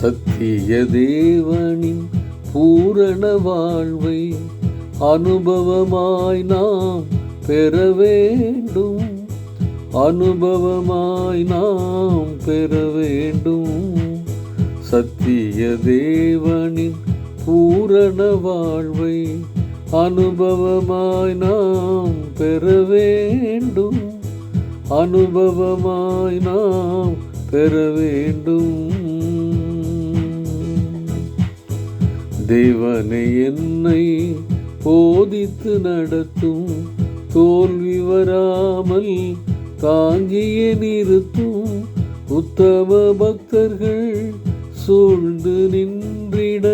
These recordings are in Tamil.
சத்திய தேவனின் பூரண வாழ்வை அனுபவமாய் நாம் பெற வேண்டும். அனுபவமாய் நாம் பெற வேண்டும். சத்திய தேவனின் பூரண வாழ்வை அனுபவமாய் நாம் பெற வேண்டும். அனுபவமாய் நாம் பெற வேண்டும். தேவனை என்னை போதித்து நடத்தும் தோல்வி வராமல் தாங்கிய நிறுத்தும் உத்தம பக்தர்கள் சூழ்ந்து நின்றிட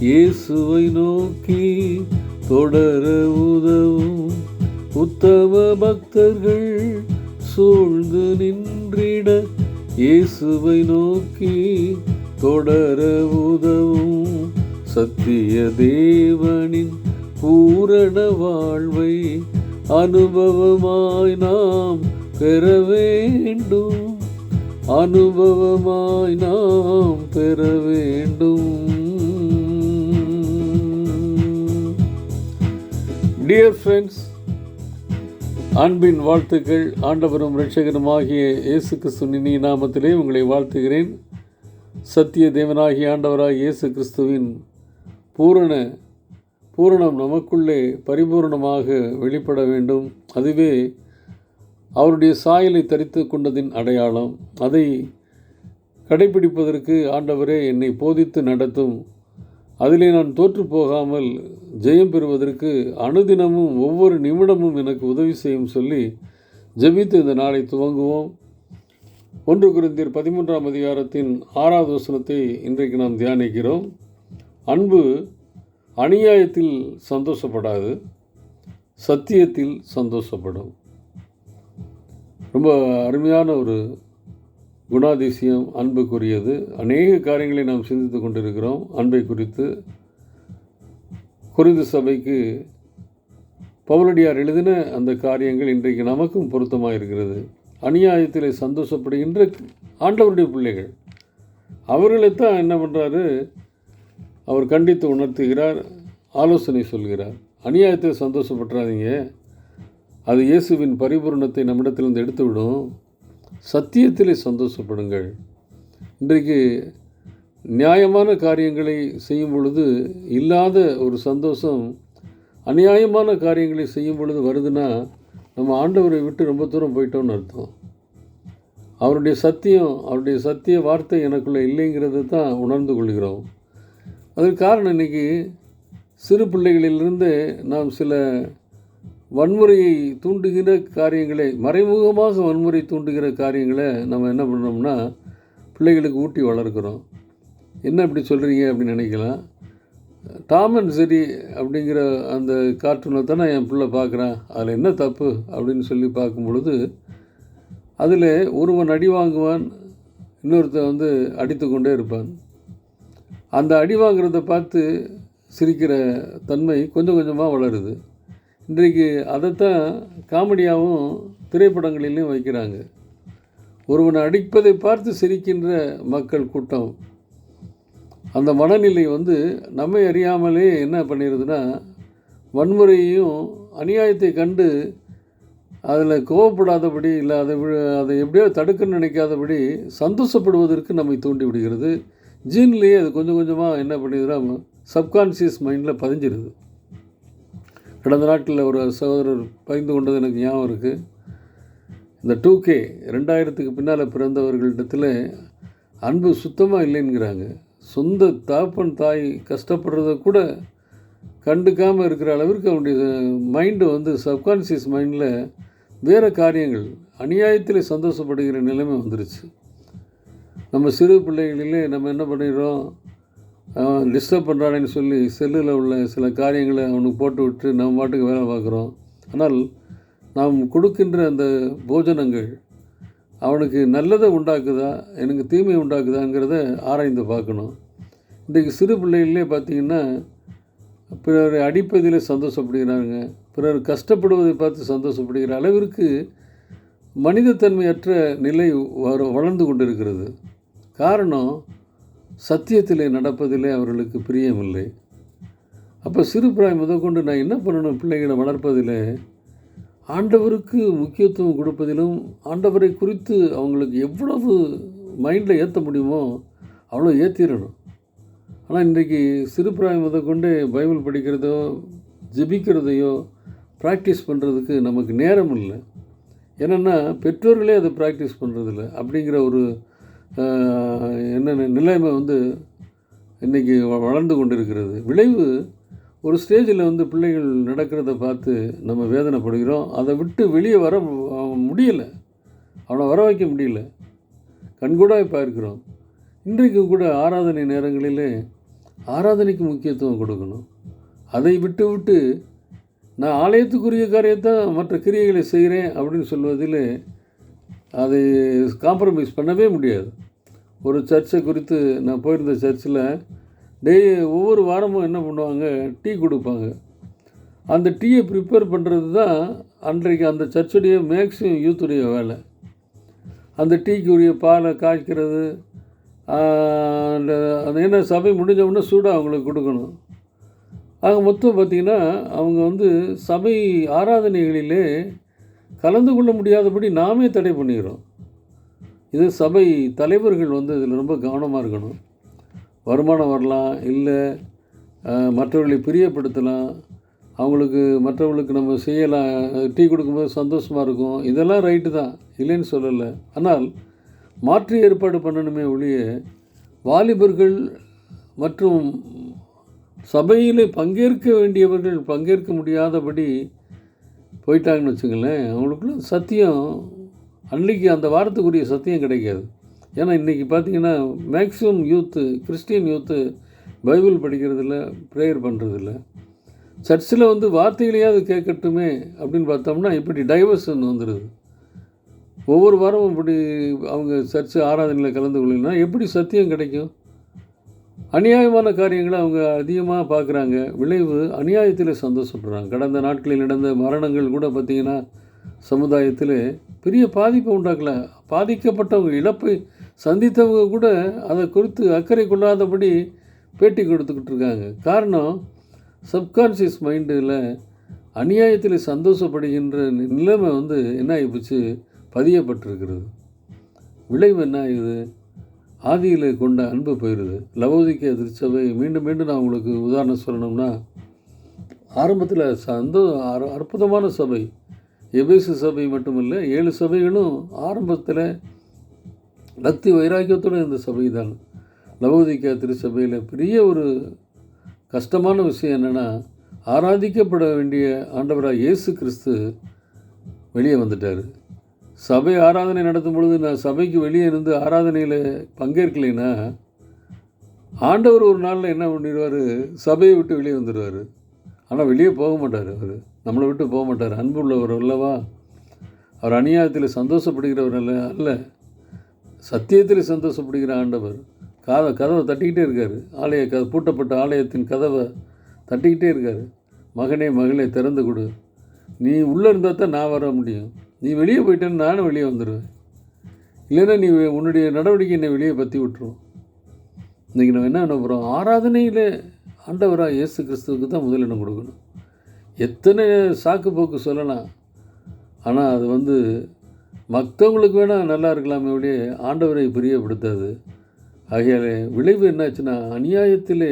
இயேசுவை நோக்கி தொடர உதவும். உத்தம பக்தர்கள் சூழ்ந்து நின்றிட இயேசுவை நோக்கி தொடர உதவும். சத்திய தேவனின் பூரண வாழ்வை அனுபவமாய் நாம் பெற வேண்டும். அனுபவமாய் நாம் பெற வேண்டும். டியர் ஃப்ரெண்ட்ஸ் அன்பின் வாழ்த்துக்கள். ஆண்டவரும் இரட்சகருமாகிய இயேசு கிறிஸ்து நாமத்திலே உங்களை வாழ்த்துகிறேன். சத்திய தேவனாகிய ஆண்டவராகிய இயேசு கிறிஸ்துவின் பூரண பூரணம் நமக்குள்ளே பரிபூரணமாக வெளிப்பட வேண்டும். அதுவே அவருடைய சாயலை தரித்து கொண்டதின் அடையாளம். அதை கடைபிடிப்பதற்கு ஆண்டவரே என்னை போதித்து நடத்தும். அதிலே நான் தோற்று போகாமல் ஜெயம் பெறுவதற்கு அனுதினமும் ஒவ்வொரு நிமிடமும் எனக்கு உதவி செய்யும் சொல்லி ஜெபித்து இந்த நாளை துவங்குவோம். ஒன்று குருந்தியர் பதிமூன்றாம் அதிகாரத்தின் ஆறாவது வசனத்தை இன்றைக்கு நாம் தியானிக்கிறோம். அன்பு அநியாயத்தில் சந்தோஷப்படாது சத்தியத்தில் சந்தோஷப்படும். ரொம்ப அருமையான ஒரு குணாதிசயம் அன்புக்குரியது. அநேக காரியங்களை நாம் சிந்தித்து கொண்டிருக்கிறோம். அன்பை குறித்து குறிந்து சபைக்கு பவுலடியார் எழுதின அந்த காரியங்கள் இன்றைக்கு நமக்கும் பொருத்தமாக இருக்கிறது அநியாயத்தில் சந்தோஷப்படுகின்ற ஆண்டவருடைய பிள்ளைகள். அவர்களைத்தான் என்ன பண்ணுறாரு அவர் கண்டித்து உணர்த்துகிறார் ஆலோசனை சொல்கிறார். அநியாயத்தில் சந்தோஷப்பட்டுறாதீங்க. அது இயேசுவின் பரிபூரணத்தை நம்மிடத்திலிருந்து எடுத்துவிடும். சத்தியத்திலே சந்தோஷப்படுங்கள். இன்றைக்கு நியாயமான காரியங்களை செய்யும் பொழுது இல்லாத ஒரு சந்தோஷம் அநியாயமான காரியங்களை செய்யும் பொழுது வருதுன்னா நம்ம ஆண்டவரை விட்டு ரொம்ப தூரம் போயிட்டோம்னு அர்த்தம். அவருடைய சத்தியம் அவருடைய சத்திய வார்த்தை எனக்குள்ளே இல்லைங்கிறத தான் உணர்ந்து கொள்கிறோம். அதற்கு காரணம் இன்றைக்கி சிறு பிள்ளைகளிலிருந்து நாம் சில வன்முறையை தூண்டுகிற காரியங்களை மறைமுகமாக வன்முறை தூண்டுகிற காரியங்களை நம்ம என்ன பண்ணோம்னா பிள்ளைகளுக்கு ஊட்டி வளர்க்குறோம். என்ன இப்படி சொல்கிறீங்க அப்படின்னு நினைக்கலாம். டாம் அண்ட் ஜெரி அப்படிங்கிற அந்த கார்ட்டூனை தானே என் பிள்ளை பார்க்குறேன். அதில் என்ன தப்பு அப்படின்னு சொல்லி பார்க்கும் பொழுது அதில் ஒருவன் அடி வாங்குவான் இன்னொருத்தன் வந்து அடித்து கொண்டே இருப்பான். அந்த அடி வாங்குறத பார்த்து சிரிக்கிற தன்மை கொஞ்சம் கொஞ்சமாக வளருது. இன்றைக்கு அதைத்தான் காமெடியாகவும் திரைப்படங்களிலையும் வைக்கிறாங்க. ஒருவனை அடிப்பதை பார்த்து சிரிக்கின்ற மக்கள் கூட்டம். அந்த மனநிலை வந்து நம்மை அறியாமலே என்ன பண்ணிடுதுன்னா வன்முறையையும் அநியாயத்தை கண்டு அதில் கோவப்படாதபடி இல்லை அதை அதை எப்படியோ தடுக்கன்னு நினைக்காதபடி சந்தோஷப்படுவதற்கு நம்மை தூண்டி விடுகிறது ஜீன்லேயே அது கொஞ்சம் கொஞ்சமாக என்ன பண்ணிடுதுன்னா சப்கான்ஷியஸ் மைண்டில் பதிஞ்சிருது. கடந்த நாட்டில் ஒரு சகோதரர் பகிர்ந்து கொண்டது எனக்கு ஞாபகம் இருக்குது இந்த டூ கே ரெண்டாயிரத்துக்கு பின்னால் பிறந்தவர்களிடத்தில் அன்பு சுத்தமாக இல்லைங்கிறாங்க சொந்த தாப்பன் தாய் கஷ்டப்படுறத கூட கண்டுக்காமல் இருக்கிற அளவிற்கு அவனுடைய மைண்டு வந்து சப்கான்ஷியஸ் மைண்டில் வேறு காரியங்கள் அநியாயத்தில் சந்தோஷப்படுகிற நிலைமை வந்துருச்சு. நம்ம சிறு பிள்ளைகளிலே நம்ம என்ன பண்ணிடுறோம்? அவன் டிஸ்டர்ப் பண்ணுறானேன்னு சொல்லி செல்லில் உள்ள சில காரியங்களை அவனுக்கு போட்டு விட்டு நம்ம பாட்டுக்கு வேலை பார்க்குறோம். ஆனால் நாம் கொடுக்கின்ற அந்த போஜனங்கள் அவனுக்கு நல்லதை உண்டாக்குதா? எனக்கு தீமை உண்டாக்குதாங்கிறத ஆராய்ந்து பார்க்கணும். இன்றைக்கு சிறு பிள்ளைகளே பார்த்திங்கன்னா பிறரை அடிப்பதிலே சந்தோஷப்படுகிறாங்க பிறர் கஷ்டப்படுவதை பார்த்து சந்தோஷப்படுகிற அளவிற்கு மனிதத்தன்மையற்ற நிலை வர வளர்ந்து கொண்டிருக்கிறது. காரணம் சத்தியத்திலே நடப்பதிலே அவர்களுக்கு பிரியமில்லை. அப்போ சிறு பிராயம் முதற்கொண்டு நான் என்ன பண்ணணும் பிள்ளைகளை வளர்ப்பதில்? ஆண்டவருக்கு முக்கியத்துவம் கொடுப்பதிலும் ஆண்டவரை குறித்து அவங்களுக்கு எவ்வளவு மைண்டில் ஏற்ற முடியுமோ அவ்வளோ ஏற்றிடணும் ஆனால் இன்றைக்கி சிறு பிராயம் முதற்கொண்டே பைபிள் படிக்கிறதோ ஜெபிக்கிறதையோ ப்ராக்டிஸ் பண்ணுறதுக்கு நமக்கு நேரம் இல்லை என்னென்னா பெற்றோர்களே அதை ப்ராக்டிஸ் பண்ணுறதில்ல அப்படிங்கிற ஒரு என்னென்ன என்ன நிலைமை வந்து இன்றைக்கி வளர்ந்து கொண்டிருக்கிறது. விளைவு ஒரு ஸ்டேஜில் வந்து பிள்ளைகள் நடக்கிறத பார்த்து நம்ம வேதனைப்படுகிறோம். அதை விட்டு வெளியே வர முடியலை. அவனை வர வைக்க முடியல. கண்கூடாக பார்க்கிறோம். இன்றைக்கு கூட ஆராதனை நேரங்களிலே ஆராதனைக்கு முக்கியத்துவம் கொடுக்கணும். அதை விட்டு விட்டு நான் ஆலயத்துக்குரிய காரியத்தை மற்ற கிரியைகளை செய்கிறேன் அப்படின்னு சொல்வதில் அதை காம்ப்ரமைஸ் பண்ணவே முடியாது. ஒரு சர்ச்சை குறித்து நான் போயிருந்த சர்ச்சில் டெய் ஒவ்வொரு வாரமும் என்ன பண்ணுவாங்க? டீ கொடுப்பாங்க. அந்த டீயை ப்ரிப்பேர் பண்ணுறது தான் அன்றைக்கு அந்த சர்ச்சுடைய மேக்ஸிமம் யூத்துடைய வேலை. அந்த டீக்குரிய பாலை காய்க்கிறது அந்த அந்த என்ன சபை முடிஞ்ச உடனே சூடாக அவங்களுக்கு கொடுக்கணும். ஆக மொத்தம் பார்த்திங்கன்னா அவங்க வந்து சபை ஆராதனைகளிலே கலந்து கொள்ள முடியாதபடி நாமே தடை பண்ணிக்கிறோம். இது சபை தலைவர்கள் வந்து இதில் ரொம்ப கவனமாக இருக்கணும். வருமானம் வரலாம் இல்லை மற்றவர்களை பிரியப்படுத்தலாம். அவங்களுக்கு மற்றவங்களுக்கு நம்ம செய்யலாம். டீ கொடுக்கும்போது சந்தோஷமாக இருக்கும். இதெல்லாம் ரைட்டு தான். இல்லைன்னு சொல்லலை. ஆனால் மாற்று ஏற்பாடு பண்ணணுமே ஒழிய வாலிபர்கள் மற்றும் சபையில் பங்கேற்க வேண்டியவர்கள் பங்கேற்க முடியாதபடி போயிட்டாங்கன்னு வச்சுங்களேன் அவங்களுக்குள்ள சத்தியம் அன்னைக்கு அந்த வாரத்துக்குரிய சத்தியம் கிடைக்காது. ஏன்னா இன்றைக்கி பார்த்தீங்கன்னா maximum youth Christian youth Bible படிக்கிறதில்ல prayer பண்ணுறதில்ல சர்ச்சில் வந்து வார்த்தைகளையாவது கேட்கட்டுமே அப்படின்னு பார்த்தோம்னா இப்படி டைவர்ஷன் வந்துடுது ஒவ்வொரு வாரமும் இப்படி அவங்க சர்ச்சு ஆராதனையில் கலந்து கொள்ளலைன்னா எப்படி சத்தியம் கிடைக்கும்? அநியாயமான காரியங்களை அவங்க அதிகமாக பார்க்குறாங்க. விளைவு அநியாயத்தில் சந்தோஷப்படுறாங்க. கடந்த நாட்களில் நடந்த மரணங்கள் கூட பார்த்திங்கன்னா சமுதாயத்தில் பெரிய பாதிப்பை உண்டாக்கல. பாதிக்கப்பட்டவங்க இழப்பை சந்தித்தவங்க கூட அதை குறித்து அக்கறை கொள்ளாதபடி பேட்டி கொடுத்துக்கிட்டு இருக்காங்க. காரணம் சப்கான்ஷியஸ் மைண்டில் அநியாயத்தில் சந்தோஷப்படுகின்ற நி- நிலைமை வந்து என்ன ஆகிப்போச்சு பதியப்பட்டிருக்கிறது. விளைவு என்ன ஆகுது? ஆதியில் கொண்ட அன்பு போயிடுது லவோதிக்க திருச்சபை மீண்டும் மீண்டும் நான் உங்களுக்கு உதாரணம் சொல்லணும்னா ஆரம்பத்தில் சந்தோ அற்புதமான சபை. எபேசு சபை மட்டுமில்லை ஏழு சபைகளும் ஆரம்பத்தில் பக்தி வைராக்கியத்தோடு இருந்த சபை தான். லவோதிக்க திருச்சபையில் பெரிய ஒரு கஷ்டமான விஷயம் என்னென்னா ஆராதிக்கப்பட வேண்டிய ஆண்டவராக இயேசு கிறிஸ்து வெளியே வந்துட்டார். சபை ஆராதனை நடத்தும் பொழுது நான் சபைக்கு வெளியே இருந்து ஆராதனையில் பங்கேற்கலைன்னா ஆண்டவர் ஒரு நாளில் என்ன பண்ணிடுவார்? சபையை விட்டு வெளியே வந்துடுவார். ஆனால் வெளியே போக மாட்டார் அவர். நம்மளை விட்டு போக மாட்டார். அன்பு உள்ளவர் அல்லவா? அவர் அநியாயத்தில் சந்தோஷப்படுகிறவர் அல்ல அல்ல. சத்தியத்தில் சந்தோஷப்படுகிற ஆண்டவர். காதை கதவை தட்டிக்கிட்டே இருக்கார். ஆலய க பூட்டப்பட்ட ஆலயத்தின் கதவை தட்டிக்கிட்டே இருக்கார். மகனே மகளே திறந்து கொடு. நீ உள்ளே இருந்தால் தான் நான் வர முடியும். நீ வெளியே போயிட்டேன்னு நானும் வெளியே வந்துடுவேன். இல்லைன்னா நீ உன்னுடைய நடவடிக்கை என்னை வெளியே பற்றி விட்டுரும். இன்றைக்கி நம்ம என்ன பண்ண போகிறோம் ஆராதனையில் ஆண்டவராக இயேசு கிறிஸ்துவுக்கு தான் முதலிடம் கொடுக்கணும். எத்தனை சாக்கு போக்கு சொல்லலாம். ஆனால் அது வந்து மற்றவங்களுக்கு வேணால் நல்லா இருக்கலாமே ஒழிய ஆண்டவரை பிரியப்படுத்தாது. ஆகையால் விளைவு என்னாச்சுன்னா அநியாயத்திலே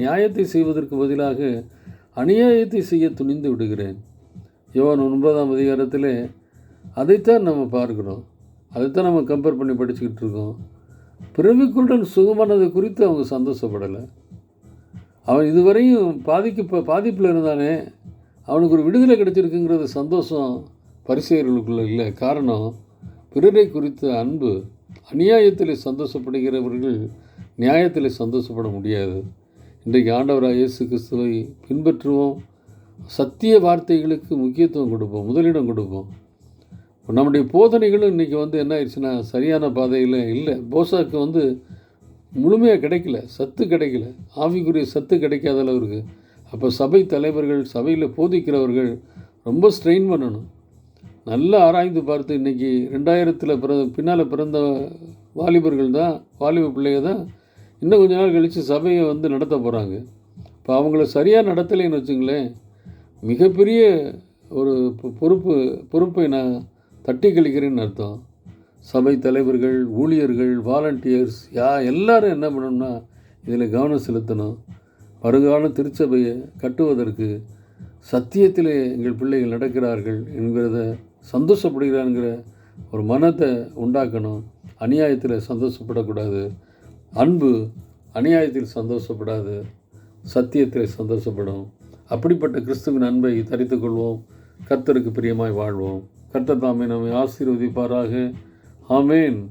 நியாயத்தை செய்வதற்கு பதிலாக அநியாயத்தை செய்ய துணிந்து விடுகிறேன். யோன் ஒன்பதாம் அதிகாரத்தில் அதைத்தான் நம்ம பார்க்குறோம் அதைத்தான் நம்ம கம்பேர் பண்ணி படிச்சுக்கிட்டு இருக்கோம். பிறவிக்குடன் சுகமானது குறித்து அவங்க சந்தோஷப்படலை. அவன் இதுவரையும் பாதிக்க பாதிப்பில் இருந்தானே. அவனுக்கு ஒரு விடுதலை கிடைச்சிருக்குங்கிறது சந்தோஷம் பரிசெயர்களுக்குள்ள இல்லை. காரணம் பிறரை குறித்த அன்பு. அநியாயத்தில் சந்தோஷப்படுகிறவர்கள் நியாயத்தில் சந்தோஷப்பட முடியாது. இன்றைக்கு ஆண்டவராக இயேசு கிறிஸ்துவை பின்பற்றுவோம். சத்திய வார்த்தைகளுக்கு முக்கியத்துவம் கொடுப்போம். முதலிடம் கொடுப்போம். நம்முடைய போதனைகளும் இன்றைக்கி வந்து என்ன ஆயிடுச்சுன்னா சரியான பாதையில் இல்லை. போசாக்கு வந்து முழுமையாக கிடைக்கல சத்து கிடைக்கல. ஆவிக்குரிய சத்து கிடைக்காத அளவுக்கு அப்போ சபை தலைவர்கள் சபையில் போதிக்கிறவர்கள் ரொம்ப ஸ்ட்ரெயின் பண்ணணும். நல்லா ஆராய்ந்து பார்த்து இன்றைக்கி ரெண்டாயிரத்தில் பிற பின்னால் பிறந்த வாலிபர்கள் தான் வாலிப பிள்ளைங்க தான் இன்னும் கொஞ்ச நாள் கழித்து சபையை வந்து நடத்த போகிறாங்க இப்போ அவங்கள சரியாக நடத்தலைன்னு வச்சுங்களேன் மிகப்பெரிய ஒரு பொ- பொறுப்பு பொறுப்பை நான் தட்டி கழிக்கிறேன்னு அர்த்தம். சபை தலைவர்கள் ஊழியர்கள் வாலண்டியர்ஸ் யா எல்லாரும் என்ன பண்ணணும்னா இதில் கவனம் செலுத்தணும். வருங்கால திருச்சபையை கட்டுவதற்கு சத்தியத்திலே எங்கள் பிள்ளைகள் நடக்கிறார்கள் என்கிறத சந்தோஷப்படுகிறாங்கிற ஒரு மனத்தை உண்டாக்கணும். அநியாயத்தில் சந்தோஷப்படக்கூடாது. அன்பு அநியாயத்தில் சந்தோஷப்படாது. சத்தியத்தில் சந்தோஷப்படும். அப்படிப்பட்ட கிறிஸ்துவின் அன்பை தரித்துக்கொள்வோம் கொள்வோம். கர்த்தருக்கு பிரியமாய் வாழ்வோம். கர்த்தர் தாமே நம்மை ஆசீர்வதிப்பாராக. ஆமேன்.